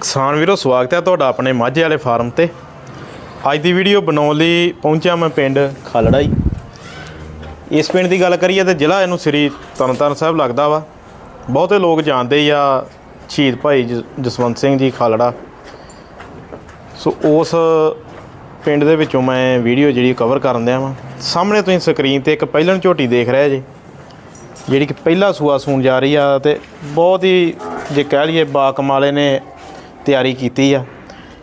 ਕਿਸਾਨ ਵੀਰੋ, ਸਵਾਗਤ ਹੈ ਤੁਹਾਡਾ ਆਪਣੇ ਮਾਝੇ ਵਾਲੇ ਫਾਰਮ ਤੇ। ਅੱਜ ਦੀ ਵੀਡੀਓ ਬਣਾਉਣ ਲਈ ਪਹੁੰਚਿਆ ਮੈਂ ਪਿੰਡ ਖਾਲੜਾ ਹੀ ਇਸ ਪਿੰਡ ਦੀ ਗੱਲ ਕਰੀਏ ਤਾਂ ਜ਼ਿਲ੍ਹਾ ਇਹਨੂੰ ਸ੍ਰੀ ਤਰਨਤਾਰਨ ਸਾਹਿਬ ਲੱਗਦਾ ਵਾ। ਬਹੁਤੇ ਲੋਕ ਜਾਣਦੇ ਹੀ ਆ ਸ਼ਹੀਦ ਭਾਈ ਜ- ਜਸਵੰਤ ਸਿੰਘ ਜੀ ਖਾਲੜਾ। ਸੋ ਉਸ ਪਿੰਡ ਦੇ ਵਿੱਚੋਂ ਮੈਂ ਵੀਡੀਓ ਜਿਹੜੀ ਕਵਰ ਕਰਨ ਦਿਆਂ ਵਾਂ। ਸਾਹਮਣੇ ਤੁਸੀਂ ਸਕਰੀਨ ਤੇ ਇੱਕ ਪਹਿਲਣ ਝੋਟੀ ਦੇਖ ਰਹੇ ਜੀ, ਜਿਹੜੀ ਕਿ ਪਹਿਲਾ ਸੂਆ ਸੂਣ ਜਾ ਰਹੀ ਆ ਤੇ ਬਹੁਤ ਹੀ ਜੇ ਕਹਿ ਲਈਏ ਬਾ ਕਮਾਲੇ ਨੇ ਤਿਆਰੀ ਕੀਤੀ ਆ।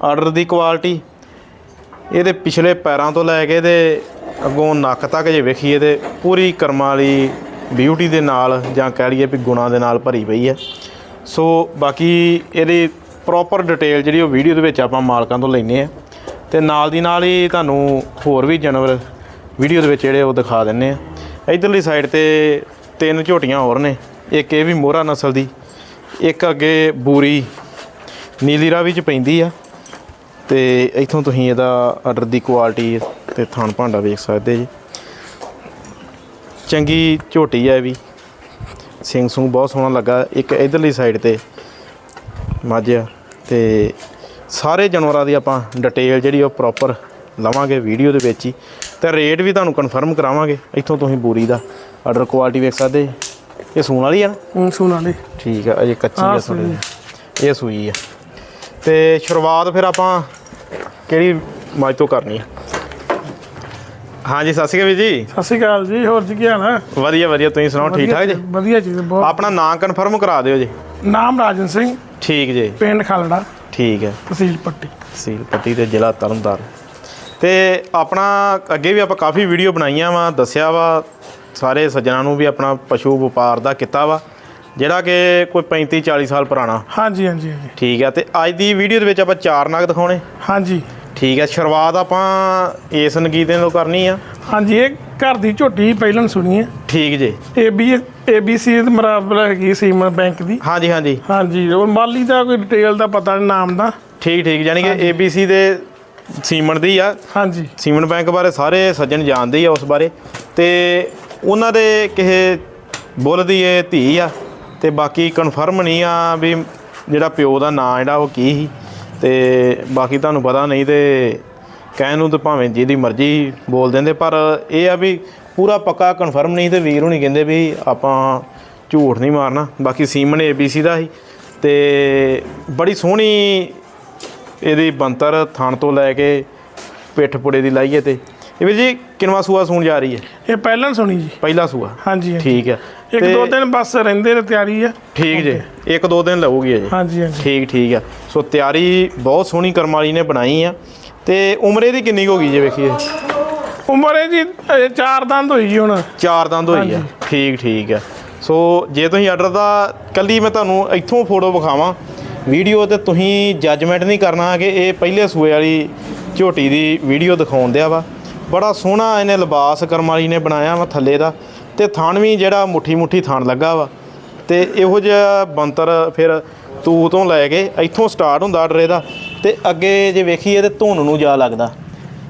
ਆਰਡਰ ਦੀ ਕੁਆਲਿਟੀ ਇਹਦੇ ਪਿਛਲੇ ਪੈਰਾਂ ਤੋਂ ਲੈ ਕੇ ਤੇ ਅੱਗੋਂ ਨੱਕ ਤੱਕ ਜੇ ਵੇਖੀਏ ਤੇ ਪੂਰੀ ਕਰਮਾਂ ਵਾਲੀ ਬਿਊਟੀ ਦੇ ਨਾਲ ਜਾਂ ਕਹਿ ਲਈਏ ਵੀ ਗੁਣਾਂ ਦੇ ਨਾਲ ਭਰੀ ਪਈ ਹੈ ਸੋ ਬਾਕੀ ਇਹਦੀ ਪ੍ਰੋਪਰ ਡਿਟੇਲ ਜਿਹੜੀ ਉਹ ਵੀਡੀਓ ਦੇ ਵਿੱਚ ਆਪਾਂ ਮਾਲਕਾਂ ਤੋਂ ਲੈਨੇ ਆ। ਤੇ ਨਾਲ ਦੀ ਨਾਲ ਹੀ ਤੁਹਾਨੂੰ ਹੋਰ ਵੀ ਜਾਨਵਰ ਵੀਡੀਓ ਦੇ ਵਿੱਚ ਜਿਹੜੇ ਉਹ ਦਿਖਾ ਦਿੰਨੇ ਆ। ਇਧਰਲੀ ਸਾਈਡ ਤੇ ਤਿੰਨ ਝੋਟੀਆਂ ਹੋਰ ਨੇ। ਇੱਕ ਇਹ ਵੀ ਮੋਹਰਾ ਨਸਲ ਦੀ, ਇੱਕ ਅੱਗੇ ਬੂਰੀ ਨੀਲੀ ਰਾਵੀ ਚ ਪੈਂਦੀ ਆ। ਤੇ ਇਥੋਂ ਤੁਸੀਂ ਇਹਦਾ ਆਰਡਰ ਦੀ ਕੁਆਲਿਟੀ ਤੇ ਥਣ ਭਾਂਡਾ ਵੇਖ ਸਕਦੇ ਜੀ। ਚੰਗੀ ਝੋਟੀ ਆ ਵੀ। ਸਿੰਘ ਸੁੰਗ ਬਹੁਤ ਸੋਹਣਾ ਲੱਗਾ ਇੱਕ ਇਧਰਲੀ ਸਾਈਡ ਤੇ ਮੱਝ ਆ। ਤੇ ਸਾਰੇ ਜਾਨਵਰਾਂ ਦੀ ਆਪਾਂ ਡਿਟੇਲ ਜਿਹੜੀ ਉਹ ਪ੍ਰੋਪਰ ਲਵਾਂਗੇ ਵੀਡੀਓ ਦੇ ਵਿੱਚ ਹੀ। ਤੇ ਰੇਟ ਵੀ ਤੁਹਾਨੂੰ ਕਨਫਰਮ ਕਰਾਵਾਂਗੇ। ਇੱਥੋਂ ਤੁਸੀਂ ਬੂਰੀ ਦਾ ਆਰਡਰ ਕੁਆਲਿਟੀ ਵੇਖ ਸਕਦੇ। ਇਹ ਸੂਣ ਵਾਲੀ ਆ ਨਾ? ਸੁਣਾ ਲਈ ਠੀਕ ਆ ਅਜੇ ਕੱਚੀ ਆ ਥੋੜੀ ਇਹ ਸੂਈ ਆ। ਤੇ ਸ਼ੁਰੂਆਤ ਫਿਰ ਆਪਾਂ ਕਿਹੜੀ ਮੱਝ ਤੋਂ ਕਰਨੀ ਆ? ਹਾਂਜੀ ਸਤਿ ਸ਼੍ਰੀ ਅਕਾਲ ਵੀਰ ਜੀ। ਸਤਿ ਸ਼੍ਰੀ ਅਕਾਲ ਜੀ ਹੋਰ ਜੀ ਕੀ ਹਾਲ ਹੈ ਵਧੀਆ ਵਧੀਆ ਤੁਸੀਂ ਸੁਣਾਓ ਠੀਕ ਠਾਕ ਜੀ? ਵਧੀਆ ਜੀ ਬਹੁਤ। ਆਪਣਾ ਨਾਮ ਕਨਫਰਮ ਕਰਾ ਦਿਓ ਜੀ। ਨਾਮ ਰਾਜਨ ਸਿੰਘ ਠੀਕ ਜੀ। ਪਿੰਡ ਖਾਲੜਾ। ਠੀਕ ਹੈ। ਤਹਿਸੀਲ ਪੱਟੀ। ਤਹਿਸੀਲ ਪੱਟੀ ਤੇ ਜ਼ਿਲ੍ਹਾ ਤਰਨਤਾਰਨ। ਤੇ ਆਪਣਾ ਅੱਗੇ ਵੀ ਆਪਾਂ ਕਾਫੀ ਵੀਡੀਓ ਬਣਾਈਆਂ ਵਾ ਦੱਸਿਆ ਵਾ ਸਾਰੇ ਸੱਜਣਾ ਨੂੰ ਵੀ ਆਪਣਾ ਪਸ਼ੂ ਵਪਾਰ ਦਾ ਕੀਤਾ ਵਾ। ਜਿਹੜਾ ਕਿ ਕੋਈ 35 40 ਸਾਲ ਪੁਰਾਣਾ। ਹਾਂਜੀ ਹਾਂਜੀ ਹਾਂਜੀ। ਠੀਕ ਹੈ ਤੇ ਅੱਜ ਦੀ ਵੀਡੀਓ ਦੇ ਵਿੱਚ ਆਪਾਂ ਚਾਰ ਨਗ ਦਿਖਾਉਣੇ। ਹਾਂਜੀ। ਠੀਕ ਹੈ ਸ਼ੁਰੂਆਤ ਆਪਾਂ ਇਸ ਨਗੀਦੇ ਤੋਂ ਕਰਨੀ ਆ। ਹਾਂਜੀ ਇਹ ਘਰ ਦੀ ਝੋਟੀ ਪਹਿਲਾਂ ਸੁਣੀ ਹੈ ਠੀਕ ਜੀ। ਏਬੀ ਏਬੀਸੀ ਦੇ ਬਰਾਬਰ ਹੈਗੀ ਸੀਮਨ ਬੈਂਕ ਦੀ। ਹਾਂਜੀ ਹਾਂਜੀ। ਹਾਂਜੀ ਉਹ ਮਾਲੀ ਦਾ ਕੋਈ ਡਿਟੇਲ ਦਾ ਪਤਾ ਨਹੀਂ ਨਾਮ ਦਾ। ਠੀਕ ਠੀਕ ਯਾਨੀ ਕਿ ABC ਦੇ ਸੀਮਨ ਦੀ ਆ। ਹਾਂਜੀ। ਸੀਮਨ ਬੈਂਕ ਬਾਰੇ ਸਾਰੇ ਸੱਜਣ ਜਾਣਦੇ ਆ ਉਸ ਬਾਰੇ। ਤੇ ਉਹਨਾਂ ਦੇ ਕਿਸੇ ਬੁੱਲ ਦੀ ਇਹ ਧੀ ਆ। ਤੇ ਬਾਕੀ ਕਨਫਰਮ ਨਹੀਂ ਆ ਵੀ ਜਿਹੜਾ ਪਿਓ ਦਾ ਨਾਂ ਜਿਹੜਾ ਉਹ ਕੀ ਸੀ। ਤੇ ਬਾਕੀ ਤੁਹਾਨੂੰ ਪਤਾ ਨਹੀਂ ਤੇ ਕਹਿਣ ਨੂੰ ਤਾਂ ਭਾਵੇਂ ਜਿਹਦੀ ਮਰਜ਼ੀ ਬੋਲ ਦਿੰਦੇ ਪਰ ਇਹ ਆ ਵੀ ਪੂਰਾ ਪੱਕਾ ਕਨਫਰਮ ਨਹੀਂ ਤੇ ਵੀਰ ਹੁਣੀ ਕਹਿੰਦੇ ਵੀ ਆਪਾਂ ਝੂਠ ਨਹੀਂ ਮਾਰਨਾ। ਬਾਕੀ ਸੀਮਨ ABC ਦਾ ਸੀ ਤੇ ਬੜੀ ਸੋਹਣੀ ਇਹਦੀ ਬੰਤਰ ਥਣ ਤੋਂ ਲੈ ਕੇ ਪਿੱਠ ਪੁੜੇ ਦੀ ਲਾਈਏ ਤੇ। ਇਹ ਵੀਰ ਜੀ ਕਿਨਵਾ ਸੂਆ ਸੂਣ ਜਾ ਰਹੀ ਹੈ? ਇਹ ਪਹਿਲਾਂ ਸੁਣੀ ਜੀ। ਪਹਿਲਾ ਸੂਆ? ਹਾਂਜੀ ਹਾਂਜੀ। ਠੀਕ ਹੈ। ਇੱਕ ਦੋ ਦਿਨ ਬਸ ਰਹਿੰਦੇ ਨੇ ਤਿਆਰੀ ਆ। ਠੀਕ ਜੇ ਇੱਕ ਦੋ ਦਿਨ ਲਊਗੀ ਅਜੇ ਹਾਂਜੀ ਹਾਂਜੀ। ਠੀਕ ਠੀਕ ਆ। ਸੋ ਤਿਆਰੀ ਬਹੁਤ ਸੋਹਣੀ ਕਰਮ ਵਾਲੀ ਨੇ ਬਣਾਈ ਆ। ਤੇ ਉਮਰ ਇਹਦੀ ਕਿੰਨੀ ਹੋ ਗਈ ਜੇ ਵੇਖੀਏ? ਉਮਰ ਇਹ ਜੀ ਅਜੇ ਚਾਰ ਦੰਦ ਹੋਈ ਜੀ ਹੁਣ। ਚਾਰ ਦੰਦ ਹੋਈ ਆ। ਠੀਕ ਠੀਕ ਆ। ਸੋ ਜੇ ਤੁਸੀਂ ਆਰਡਰ ਦਾ ਕੱਲੀ ਮੈਂ ਤੁਹਾਨੂੰ ਇੱਥੋਂ ਫੋਟੋ ਵਿਖਾਵਾਂ। ਵੀਡੀਓ ਤੇ ਤੁਸੀਂ ਜੱਜਮੈਂਟ ਨਹੀਂ ਕਰਨਾ ਕਿ ਇਹ ਪਹਿਲੇ ਸੂਏ ਵਾਲੀ ਝੋਟੀ ਦੀ ਵੀਡੀਓ ਦਿਖਾਉਣ ਦਿਆ ਵਾ। ਬੜਾ ਸੋਹਣਾ ਇਹਨੇ ਲਿਬਾਸ ਕਰਮ ਵਾਲੀ ਨੇ ਬਣਾਇਆ ਵਾ ਥੱਲੇ ਦਾ। ਤੇ ਥਾਣ ਵੀ ਜਿਹੜਾ ਮੁੱਠੀ ਮੁੱਠੀ ਥਾਣ ਲੱਗਾ ਵਾ। ਤੇ ਇਹੋ ਜਿਹਾ ਬੰਤਰ ਫਿਰ ਤੂ ਤੋਂ ਲੈ ਕੇ ਇੱਥੋਂ ਸਟਾਰਟ ਹੁੰਦਾ ਆਰਡਰ ਇਹਦਾ। ਤੇ ਅੱਗੇ ਜੇ ਵੇਖੀਏ ਤੇ ਧੁੰਨ ਨੂੰ ਜਾ ਲੱਗਦਾ।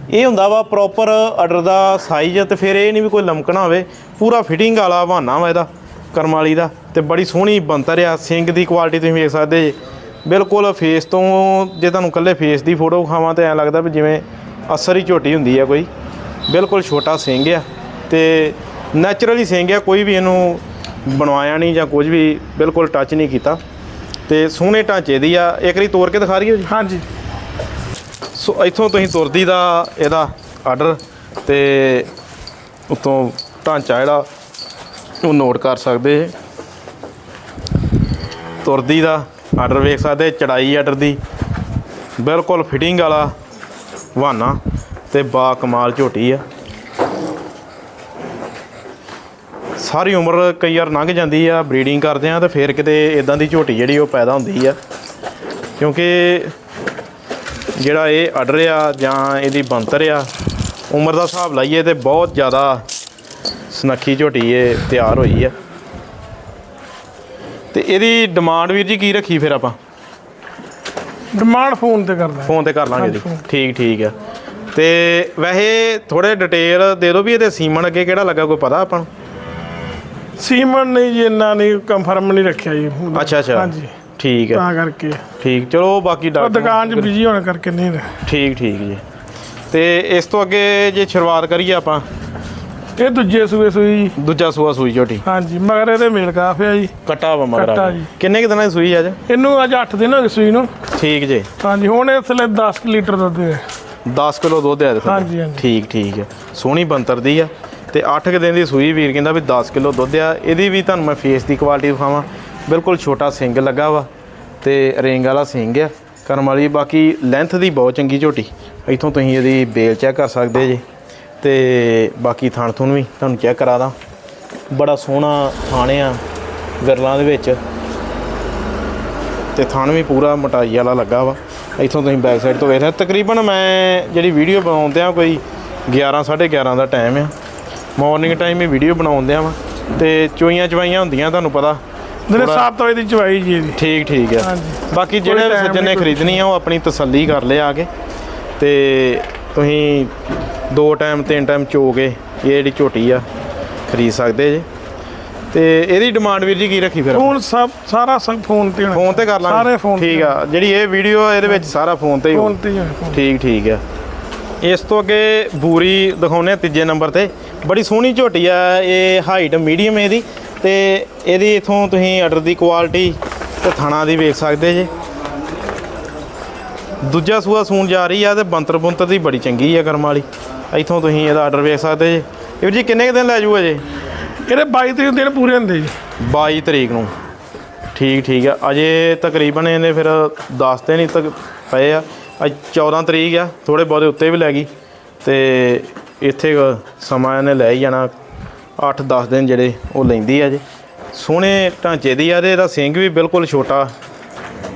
ਇਹ ਹੁੰਦਾ ਵਾ ਪ੍ਰੋਪਰ ਆਰਡਰ ਦਾ ਸਾਈਜ਼ ਤੇ ਫਿਰ ਇਹ ਨਹੀਂ ਵੀ ਕੋਈ ਲਮਕਣਾ ਹੋਵੇ। ਪੂਰਾ ਫਿਟਿੰਗ ਵਾਲਾ ਬਹਾਨਾ ਵਾ ਇਹਦਾ ਕਰਮਾਲੀ ਦਾ। ਤੇ ਬੜੀ ਸੋਹਣੀ ਬੰਤਰ ਆ, ਸਿੰਗ ਦੀ ਕੁਆਲਿਟੀ ਤੁਸੀਂ ਵੇਖ ਸਕਦੇ ਜੇ। ਬਿਲਕੁਲ ਫੇਸ ਤੋਂ ਜੇ ਤੁਹਾਨੂੰ ਕੱਲੇ ਫੇਸ ਦੀ ਫੋਟੋ ਖਾਵਾਂ ਤੇ ਐ ਲੱਗਦਾ ਵੀ ਜਿਵੇਂ ਅਸਰ ਹੀ ਝੋਟੀ ਹੁੰਦੀ ਆ ਕੋਈ। ਬਿਲਕੁਲ ਛੋਟਾ ਸਿੰਗ ਆ। ਤੇ ਨੈਚੁਰਲੀ ਸਿੰਗ ਕੋਈ ਵੀ ਇਹਨੂੰ ਬਣਵਾਇਆ ਨਹੀਂ ਜਾਂ ਕੁਝ ਵੀ ਬਿਲਕੁਲ ਟੱਚ ਨਹੀਂ ਕੀਤਾ। ਤੇ ਸੋਹਣੇ ਢਾਂਚੇ ਦੀ ਆ ਇੱਕ ਵਾਰੀ ਤੋੜ ਕੇ ਦਿਖਾ ਰਹੀ ਹੋ ਜੀ? ਹਾਂਜੀ। ਸੋ ਇੱਥੋਂ ਤੁਸੀਂ ਤੁਰਦੀ ਦਾ ਇਹਦਾ ਆਰਡਰ ਤੇ ਉਤੋਂ ਢਾਂਚਾ ਜਿਹੜਾ ਉਹ ਨੋਟ ਕਰ ਸਕਦੇ ਜੇ। ਤੁਰਦੀ ਦਾ ਆਰਡਰ ਵੇਖ ਸਕਦੇ ਚੜਾਈ ਆਰਡਰ ਦੀ। ਬਿਲਕੁਲ ਫਿਟਿੰਗ ਵਾਲਾ ਵਾਨਾ ਤੇ ਬਾ ਕਮਾਲ ਝੋਟੀ ਆ। ਸਾਰੀ ਉਮਰ ਕਈ ਵਾਰ ਲੰਘ ਜਾਂਦੀ ਆ ਬਰੀਡਿੰਗ ਕਰਦੇ ਆ ਤੇ ਫਿਰ ਕਿਤੇ ਇਦਾਂ ਦੀ ਝੋਟੀ ਜਿਹੜੀ ਉਹ ਪੈਦਾ ਹੁੰਦੀ ਆ। ਕਿਉਂਕਿ ਜਿਹੜਾ ਇਹ ਆਰਡਰ ਆ ਜਾਂ ਇਹਦੀ ਬੰਤਰ ਆ ਉਮਰ ਦਾ ਹਿਸਾਬ ਲਾਈਏ ਤੇ ਬਹੁਤ ਜ਼ਿਆਦਾ ਸੁਨੱਖੀ ਝੋਟੀ ਇਹ ਤਿਆਰ ਹੋਈ ਆ। ਤੇ ਇਹਦੀ ਡਿਮਾਂਡ ਵੀਰ ਜੀ ਕੀ ਰੱਖੀ ਫਿਰ ਆਪਾਂ? ਡਿਮਾਂਡ ਫੋਨ ਤੇ ਕਰਦਾ। ਫੋਨ ਤੇ ਕਰ ਲਾਂਗੇ ਜੀ। ਠੀਕ ਠੀਕ ਆ। ਤੇ ਵੈਸੇ ਥੋੜੇ ਡਿਟੇਲ ਦੇ ਦਿਓ ਵੀ ਇਹਦੇ ਸੀਮਨ ਅੱਗੇ ਕਿਹੜਾ ਲੱਗਾ ਕੋਈ ਪਤਾ ਆਪਾਂ ਨੂੰ? ਸੀਮਨ ਨਹੀਂ ਜੀ ਇੰਨਾ ਨਹੀਂ ਕੰਫਰਮ ਨਹੀਂ ਰੱਖਿਆ ਜੀ। ਅੱਛਾ ਅੱਛਾ। ਹਾਂਜੀ। ਠੀਕ ਹੈ। ਤਾਂ ਕਰਕੇ। ਠੀਕ ਚਲੋ ਬਾਕੀ ਡਾਕਟਰ ਦੁਕਾਨ 'ਚ ਬਿਜ਼ੀ ਹੋਣ ਕਰਕੇ ਨਹੀਂ। ਠੀਕ ਠੀਕ ਜੀ। ਤੇ ਇਸ ਤੋਂ ਅੱਗੇ ਜੇ ਸ਼ੁਰੂਆਤ ਕਰੀਏ ਆਪਾਂ? ਇਹ ਦੂਜੇ ਸੂਏ ਸੂਈ ਦੂਜਾ ਸੂਆ ਸੂਈ ਝੋਟੀ ਹਾਂਜੀ ਮਗਰ ਇਹਦੇ ਮੇਲ ਕਾਫ ਆ ਜੀ। ਕਟਾ ਵਾ ਮਗਰ ਕੱਟਾ ਆ ਜੀ। ਕਿੰਨੇ ਕਿ ਦਿਨਾਂ ਦੀ ਸੂਈ ਅੱਜ? ਇਹਨੂੰ ਅੱਜ 8 ਦਿਨ ਹੋ ਗਏ ਸੂਈ ਨੂੰ। ਠੀਕ ਜੇ। ਹਾਂਜੀ ਹੁਣ ਇਸ ਲਈ 10 ਕੁ ਲੀਟਰ ਦੁੱਧ ਹੈ। 10 ਕਿਲੋ ਦੁੱਧ ਹੈ ਇਹਦੇ ਥੱਲੇ। ਹਾਂਜੀ, ਹਾਂਜੀ। ਠੀਕ ਠੀਕ ਹੈ। ਸੋਹਣੀ ਬੰਤਰ ਦੀ ਆ। ਤੇ 8 ਕਿ ਦਿਨ ਦੀ ਸੂਈ ਵੀਰ ਕਹਿੰਦਾ ਵੀ 10 ਕਿਲੋ ਦੁੱਧ ਆ, ਇਹਦੀ ਵੀ ਤੁਹਾਨੂੰ ਮੈਂ ਫੇਸ ਦੀ ਕੁਆਲਿਟੀ ਵਿਖਾਵਾਂ। ਬਿਲਕੁਲ ਛੋਟਾ ਸਿੰਗ ਲੱਗਾ ਵਾ ਤੇ ਰਿੰਗ ਵਾਲਾ ਸਿੰਗ ਆ। ਕਰਮ ਵਾਲੀ ਬਾਕੀ ਲੈਂਥ ਦੀ ਬਹੁਤ ਚੰਗੀ ਝੋਟੀ। ਇੱਥੋਂ ਤੁਸੀਂ ਇਹਦੀ ਬੇਲ ਚੈੱਕ ਕਰ ਸਕਦੇ ਜੀ। ਤੇ ਬਾਕੀ ਥਾਣ ਥੁਣ ਵੀ ਤੁਹਾਨੂੰ ਚੈੱਕ ਕਰਾ ਦਾਂ। ਬੜਾ ਸੋਹਣਾ ਥਾਣ ਆ ਵਿਰਲਾਂ ਦੇ ਵਿੱਚ। ਤੇ ਥਾਣ ਵੀ ਪੂਰਾ ਮਟਾਈ ਵਾਲਾ ਲੱਗਾ ਵਾ। ਇੱਥੋਂ ਤੁਸੀਂ ਬੈਕ ਸਾਈਡ ਤੋਂ ਵੇਖ ਰਹੇ ਤਕਰੀਬਨ ਮੈਂ ਜਿਹੜੀ ਵੀਡੀਓ ਬਣਾਉਂਦੇ ਆ ਕੋਈ 11 11:30 ਦਾ ਟਾਈਮ ਆ। ਮਾਰਨਿੰਗ ਟਾਈਮ ਹੀ ਵੀਡੀਓ ਬਣਾਉਂਦੇ ਆ ਤੇ ਚੋਈਆਂ ਚਵਾਈਆਂ ਹੁੰਦੀਆਂ ਤੁਹਾਨੂੰ ਪਤਾ। ਦਿਨੇ 7 ਵਜੇ ਦੀ ਚਵਾਈ ਜੀ ਇਹਦੀ। ਠੀਕ ਠੀਕ ਹਾਂਜੀ। ਬਾਕੀ ਜਿਹੜੇ ਸੱਜਣ ਨੇ ਖਰੀਦਣੀ ਆ ਉਹ ਆਪਣੀ ਤਸੱਲੀ ਕਰ ਲਿਆ ਆ ਕੇ। ਤੇ ਤੁਸੀਂ ਦੋ ਟਾਈਮ ਤਿੰਨ ਟਾਈਮ ਚੋ ਕੇ ਇਹ ਜਿਹੜੀ ਝੋਟੀ ਆ ਖਰੀਦ ਸਕਦੇ ਜੇ। ਤੇ ਇਹਦੀ ਡਿਮਾਂਡ ਵੀਰ ਜੀ ਕੀ ਰੱਖੀ ਫਿਰ ਫੋਨ ਸਭ ਸਾਰਾ ਸਭ ਫੋਨ ਤੇ ਫੋਨ ਤੇ ਕਰ ਲਾਂਗੇ। ਸਾਰੇ ਤੇ ਠੀਕ ਆ। ਜਿਹੜੀ ਇਹ ਵੀਡੀਓ ਇਹਦੇ ਵਿੱਚ ਸਾਰਾ ਫੋਨ ਤੇ ਹੀ। ਫੋਨ ਤੇ ਹੀ। ਠੀਕ ਠੀਕ ਆ ਇਸ ਤੋਂ ਅੱਗੇ ਬੂਰੀ ਦਿਖਾਉਨੇ ਆ ਤੀਜੇ ਨੰਬਰ ਤੇ। ਬੜੀ ਸੋਹਣੀ ਝੋਟੀ ਆ ਇਹ ਹਾਈਟ ਮੀਡੀਅਮ ਇਹਦੀ। ਤੇ ਇਹਦੀ ਇਥੋਂ ਤੁਸੀਂ ਆਰਡਰ ਦੀ ਕੁਆਲਿਟੀ ਤੇ ਥਣਾ ਦੀ ਵੇਖ ਸਕਦੇ ਜੇ। ਦੂਜਾ ਸੂਆ ਸੂਣ ਜਾ ਰਹੀ ਆ ਤੇ ਬੰਤਰ ਬੰਤਰ ਦੀ ਬੜੀ ਚੰਗੀ ਆ ਕਰਮ ਵਾਲੀ। ਇਥੋਂ ਤੁਸੀਂ ਇਹਦਾ ਆਰਡਰ ਵੇਖ ਸਕਦੇ ਜੇ। ਇਹ ਵੀਰ ਜੀ ਕਿੰਨੇ ਦਿਨ ਲੈ ਜੂਗਾ ਜੇ? ਇਹਦੇ 22 ਤਰੀਕ ਦਿਨ ਪੂਰੇ ਹੁੰਦੇ ਜੀ। 22 ਤਰੀਕ ਨੂੰ। ਠੀਕ ਠੀਕ ਆ। ਅਜੇ ਤਕਰੀਬਨ ਇਹਨੇ ਫਿਰ 10 ਦਿਨ ਹੀ ਤੱਕ ਪਏ ਆ। ਅੱਜ 14 ਤਰੀਕ ਆ ਥੋੜੇ ਬਹੁਤੇ ਉੱਤੇ ਵੀ ਲੈ ਗਈ ਤੇ ਇੱਥੇ ਸਮਾਂ ਇਹਨੇ ਲੈ ਹੀ ਜਾਣਾ 8-10 ਦਿਨ ਜਿਹੜੇ ਉਹ ਲੈਂਦੀ ਆ ਜੇ। ਸੋਹਣੇ ਢਾਂਚੇ ਦੀ ਆ ਤੇ ਇਹਦਾ ਸਿੰਘ ਵੀ ਬਿਲਕੁਲ ਛੋਟਾ,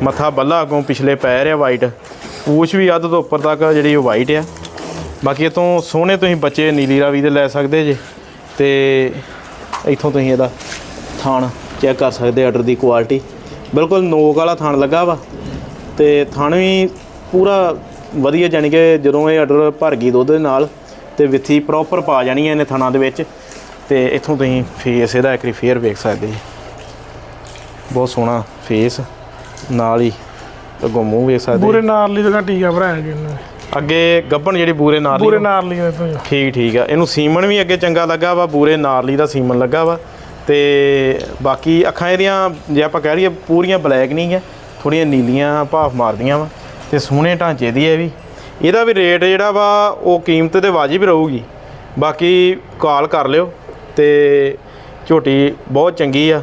ਮੱਥਾ ਬੱਲਾ ਅੱਗੋਂ ਪਿਛਲੇ ਪੈ ਰਿਹਾ ਵਾਈਟ ਪੂਛ ਵੀ ਅੱਧ ਤੋਂ ਉੱਪਰ ਤੱਕ ਜਿਹੜੀ ਉਹ ਵਾਈਟ ਆ। ਬਾਕੀ ਇਹ ਤੋਂ ਸੋਹਣੇ ਤੁਸੀਂ ਬੱਚੇ ਨੀਲੀ ਰਾਵੀ ਦੇ ਲੈ ਸਕਦੇ ਜੇ ਤੇ ਇੱਥੋਂ ਤੁਸੀਂ ਇਹਦਾ ਥਾਣ ਚੈੱਕ ਕਰ ਸਕਦੇ ਆਰਡਰ ਦੀ ਕੁਆਲਿਟੀ ਬਿਲਕੁਲ ਨੋਕ ਵਾਲਾ ਥਾਣ ਲੱਗਾ ਵਾ ਤੇ ਥਣ ਵੀ ਪੂਰਾ ਵਧੀਆ ਜਾਣੀ ਕਿ ਜਦੋਂ ਇਹ ਆਰਡਰ ਭਰ ਗਈ ਦੁੱਧ ਦੇ ਨਾਲ ਤੇ ਵਿੱਥੀ ਪ੍ਰੋਪਰ ਪਾ ਜਾਣੀ ਹੈ ਇਹਨੇ ਥਣਾਂ ਦੇ ਵਿੱਚ ਤੇ ਇੱਥੋਂ ਤੁਸੀਂ ਫੇਸ ਇਹਦਾ ਇੱਕ ਫੇਰ ਵੇਖ ਸਕਦੇ ਜੀ। ਬਹੁਤ ਸੋਹਣਾ ਫੇਸ ਨਾਲ ਹੀ ਅੱਗੋਂ ਮੂੰਹ ਵੇਖ ਸਕਦੇ ਪੂਰੇ ਜੀ। ਨਾਰਲੀ ਦਾ ਟੀਕਾ ਭਰਾਇਆ ਜੀ ਇਹਨੇ। ਅੱਗੇ ਗੱਬਣ ਜਿਹੜੀ ਬੂਰੇ ਨਾਲ ਪੂਰੇ ਨਾਰਲੀ ਦੇ ਤੋਂ ਜੀ। ਠੀਕ ਠੀਕ ਆ। ਇਹਨੂੰ ਸੀਮਨ ਵੀ ਅੱਗੇ ਚੰਗਾ ਲੱਗਾ ਵਾ ਬੂਰੇ ਨਾਰਲੀ ਦਾ ਸੀਮਨ ਲੱਗਾ ਵਾ। ਤੇ ਬਾਕੀ ਅੱਖਾਂ ਇਹਦੀਆਂ ਜੇ ਆਪਾਂ ਕਹਿ ਲਈਏ ਪੂਰੀਆਂ ਬਲੈਕ ਨਹੀਂ ਆ ਥੋੜੀਆਂ ਨੀਲੀਆਂ ਭਾਫ ਮਾਰਦੀਆਂ ਵਾ। ਤੇ ਸੋਹਣੇ ਢਾਂਚੇ ਦੀ ਹੈ ਵੀ। ਇਹਦਾ ਵੀ ਰੇਟ ਜਿਹੜਾ ਵਾ, ਉਹ ਕੀਮਤ ਤੇ ਵਾਜਿਬ ਰਹੂਗੀ। ਬਾਕੀ ਕਾਲ ਕਰ ਲਿਓ ਤੇ ਝੋਟੀ ਬਹੁਤ ਚੰਗੀ ਆ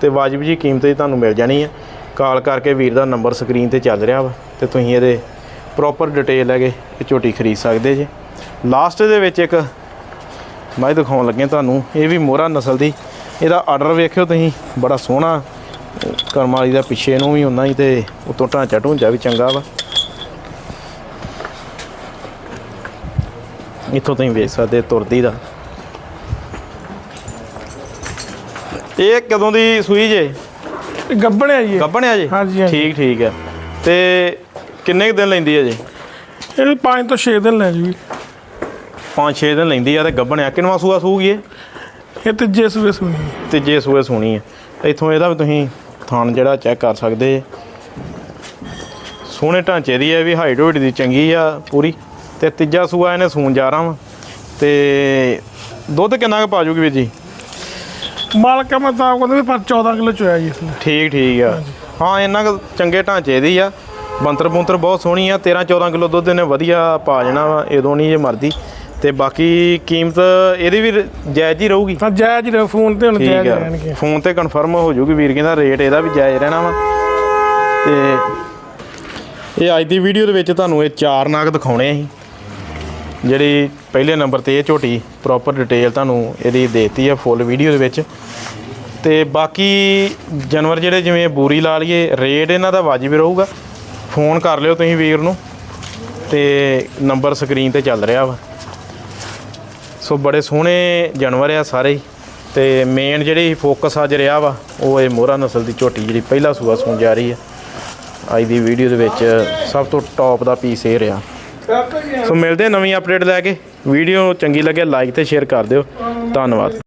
ਤੇ ਵਾਜਿਬ ਜੀ ਕੀਮਤ ਤੇ ਤੁਹਾਨੂੰ ਮਿਲ ਜਾਣੀ ਆ। ਕਾਲ ਕਰਕੇ ਵੀਰ ਦਾ ਨੰਬਰ ਸਕਰੀਨ ਤੇ ਚੱਲ ਰਿਹਾ ਵਾ ਤੇ ਤੁਸੀਂ ਇਹਦੇ ਪ੍ਰੋਪਰ ਡਿਟੇਲ ਹੈਗੇ ਇਹ ਝੋਟੀ ਖਰੀਦ ਸਕਦੇ ਜੇ। ਲਾਸਟ ਦੇ ਵਿੱਚ ਇੱਕ ਮੈਂ ਦਿਖਾਉਣ ਲੱਗੇ ਤੁਹਾਨੂੰ, ਇਹ ਵੀ ਮੋਹਰਾ ਨਸਲ ਦੀ। ਇਹਦਾ ਆਰਡਰ ਵੇਖਿਓ ਤੁਸੀਂ, ਬੜਾ ਸੋਹਣਾ। ਕਰਮਾਲੀ ਦਾ ਪਿੱਛੇ ਨੂੰ ਵੀ ਹੁੰਦਾ ਹੀ ਤੇ ਉਤੋਂ ਢਾਂਚਾ ਢੂੰਚਾ ਵੀ ਚੰਗਾ ਵਾ। ਇੱਥੋਂ ਤੁਸੀਂ ਵੇਖ ਸਕਦੇ ਤੁਰਦੀ ਦਾ। ਇਹ ਕਦੋਂ ਦੀ ਸੂਈ ਜੇ? ਗੱਬਣਿਆ ਜੀ ਇਹ। ਗੱਭਣਿਆ ਜੇ? ਹਾਂਜੀ, ਹਾਂਜੀ। ਠੀਕ ਠੀਕ ਹੈ ਤੇ ਕਿੰਨੇ ਕੁ ਦਿਨ ਲੈਂਦੀ ਹੈ ਜੇ? ਇਹ 5 ਤੋਂ 6 ਦਿਨ ਲੈ ਜੂਗੀ। 5-6 ਦਿਨ ਲੈਂਦੀ ਆ ਤੇ ਗੱਭਣਿਆ ਕਿੰਨਵਾ ਸੂਆ ਸੂਗੀ ਇਹ? ਇਹ ਤੀਜੇ ਸੂਏ ਸੁਣੀ ਤੇ ਜੇ ਸੂਏ ਸੋਣੀ ਹੈ ਇੱਥੋਂ ਇਹਦਾ ਵੀ ਤੁਸੀਂ ਥਣ ਜਿਹੜਾ ਚੈੱਕ ਕਰ ਸਕਦੇ ਜੇ। ਸੋਹਣੇ ਢਾਂਚੇ ਦੀ ਹੈ ਵੀ ਹਾਈਟ ਹੋਈਟ ਦੀ ਚੰਗੀ ਆ ਪੂਰੀ। ਤੇ ਤੀਜਾ ਸੂਆ ਇਹਨੇ ਸੂਣ ਜਾ ਰਹਾ ਵਾ। ਤੇ ਦੁੱਧ ਕਿੰਨਾ ਕੁ ਪਾ ਜੂਗੀ ਵੀਰ ਜੀ? ਮਾਲਕ ਮੁਤਾਬਕ ਉਹਦੇ ਵੀ ਪਰ 14 ਕਿਲੋ ਚੋਇਆ ਜੀ ਇਸਨੇ ਠੀਕ ਠੀਕ ਆ। ਹਾਂ ਇੰਨਾ ਕੁ ਚੰਗੇ ਢਾਂਚੇ ਦੀ ਆ। ਬੰਤਰ ਬੁੰਤਰ ਬਹੁਤ ਸੋਹਣੀ ਆ। 13 14 ਕਿਲੋ ਦੁੱਧ ਇਹਨੇ ਵਧੀਆ ਪਾ ਜਾਣਾ ਵਾ ਇਦੋਂ ਨਹੀਂ ਜੇ ਮਰਦੀ। ਤੇ ਬਾਕੀ ਕੀਮਤ ਇਹਦੀ ਵੀ ਜਾਇਜ਼ ਹੀ ਰਹੂਗੀ। ਤਾਂ ਜਾਇਜ਼ ਰਹੇ। ਫੋਨ ਤੇ ਹੁਣ ਠੀਕ ਜਾਇਜ਼ ਆ। ਰਹਿਣਗੇ। ਫੋਨ ਤੇ ਕਨਫਰਮ ਹੋ ਜੂਗੀ ਵੀਰ ਕਹਿੰਦਾ ਰੇਟ ਇਹਦਾ ਵੀ ਜਾਇਜ਼ ਰਹਿਣਾ ਵਾ। ਤੇ ਇਹ ਅੱਜ ਦੀ ਵੀਡੀਓ ਦੇ ਵਿੱਚ ਤੁਹਾਨੂੰ ਇਹ ਚਾਰ ਨਾਗ ਦਿਖਾਉਣੇ ਅਸੀਂ। ਜਿਹੜੀ ਪਹਿਲੇ ਨੰਬਰ ਤੇ ਇਹ ਝੋਟੀ ਪ੍ਰੋਪਰ ਡਿਟੇਲ ਤੁਹਾਨੂੰ ਇਹਦੀ ਦੇਤੀ ਆ ਫੁੱਲ ਵੀਡੀਓ ਦੇ ਵਿੱਚ। ਤੇ ਬਾਕੀ ਜਾਨਵਰ ਜਿਹੜੇ ਜਿਵੇਂ ਬੂਰੀ ਲਾ ਲਈਏ, ਰੇਟ ਇਹਨਾਂ ਦਾ ਵਾਜਿਬ ਰਹੂਗਾ। ਫੋਨ ਕਰ ਲਿਓ ਤੁਸੀਂ ਵੀਰ ਨੂੰ। ਤੇ ਨੰਬਰ ਸਕਰੀਨ ਤੇ ਚੱਲ ਰਿਹਾ ਵਾ। ਸੋ ਬੜੇ ਸੋਹਣੇ ਜਾਨਵਰ ਆ ਸਾਰੇ। ਹੀ ਤੇ ਮੇਨ ਜਿਹੜੀ ਫੋਕਸ ਅੱਜ ਰਿਹਾ ਵਾ, ਉਹ ਇਹ ਮੋਹਰਾ ਨਸਲ ਦੀ ਝੋਟੀ ਜਿਹੜੀ ਪਹਿਲਾ ਸੂਆ ਸੂਣ ਜਾ ਰਹੀ ਹੈ। ਅੱਜ ਦੀ ਵੀਡੀਓ ਦੇ ਵਿੱਚ ਸਭ ਤੋਂ ਟੌਪ ਦਾ ਪੀਸ ਇਹ ਰਿਹਾ। ਸੋ ਮਿਲਦੇ ਹਾਂ ਨਵੀਂ ਅਪਡੇਟ ਲੈ ਕੇ। ਵੀਡੀਓ ਚੰਗੀ ਲੱਗੇ ਲਾਈਕ ਤੇ ਸ਼ੇਅਰ ਕਰ ਦਿਓ। ਧੰਨਵਾਦ।